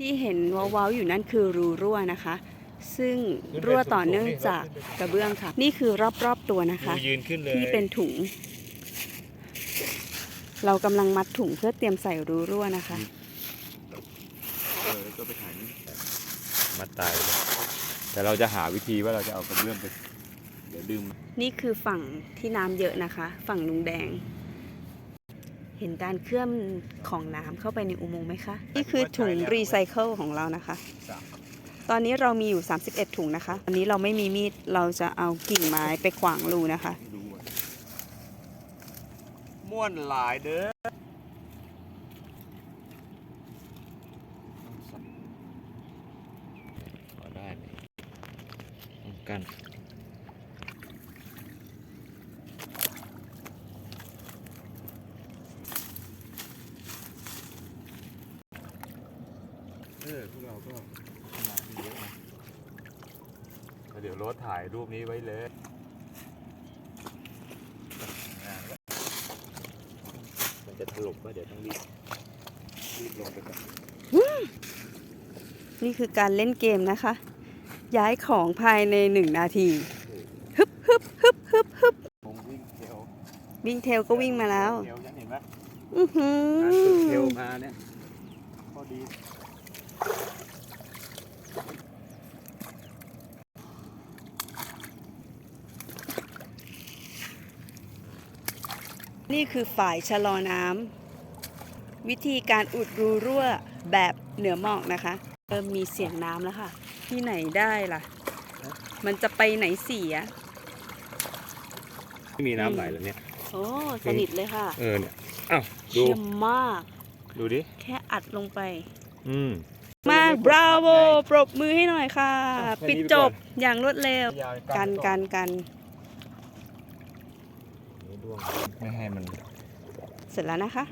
ที่เห็นเว้าวๆอยู่นั่นคือรูรั่วนะคะ ซึ่งรั่วต่อเนื่องจากกระเบื้องค่ะ นี่คือรอบๆตัวนะคะดูยืนขึ้นเลยที่เป็นถุง เรากำลังมัดถุงเพื่อเตรียมใส่รูรั่วนะคะเออแล้วก็ไปถ่ายนี่มัดตายเลยแต่เราจะหาวิธีว่าเราจะเอากระเบื้องไป เดี๋ยวดึงนี่คือฝั่งที่น้ำเยอะนะคะ ฝั่งลุงแดง เห็นการเคลื่อนของน้ำเข้าไปในอุโมงค์ไหมคะ นี่คือถุงรีไซเคิลของเรานะคะ ตอนนี้เรามีอยู่ 31 ถุงนะคะตอนนี้เราไม่มีมีดเราจะเอากิ่งไม้ไปขวางรูนะคะดูอะม่วนหลายเด้อพอได้ไหมต้องกัน เออพวกเราก็มาที่เยอะนะแล้วเดี๋ยวรถถ่ายรูปนี้ไว้เลยงานละมันจะถล่มก็เดี๋ยวต้องรีบรีบลงไปก่อนนี่คือการเล่นเกมนะคะ ย้ายของภายในหนึ่งนาทีฮึบฮึบฮึบฮึบฮึบคงวิ่งเทลวิ่งเทลก็วิ่งมาแล้วเทลยังเห็นไหมอือหืการฝึกเทลอมาเนี่ยพอดี นี่คือฝ่ายชะลอน้ำวิธีการอุดรูรั่วแบบเหนือหมอกนะคะ เริ่มมีเสียงน้ำแล้วค่ะ ที่ไหนได้ล่ะ มันจะไปไหนเสีย ไม่มีน้ำไหลแล้วเนี่ย โอ้สนิทเลยค่ะ เออเนี่ย อ้าว ดูเยี่ยมมาก ดูดิ แค่อัดลงไป อืมมาก บราโวปรบมือให้หน่อยค่ะอะแค่นี้ปิดไปจก่อนบอย่างรวดเร็ว กันกันกันนี่ด้วงไม่ให้มัน เสร็จแล้วนะคะ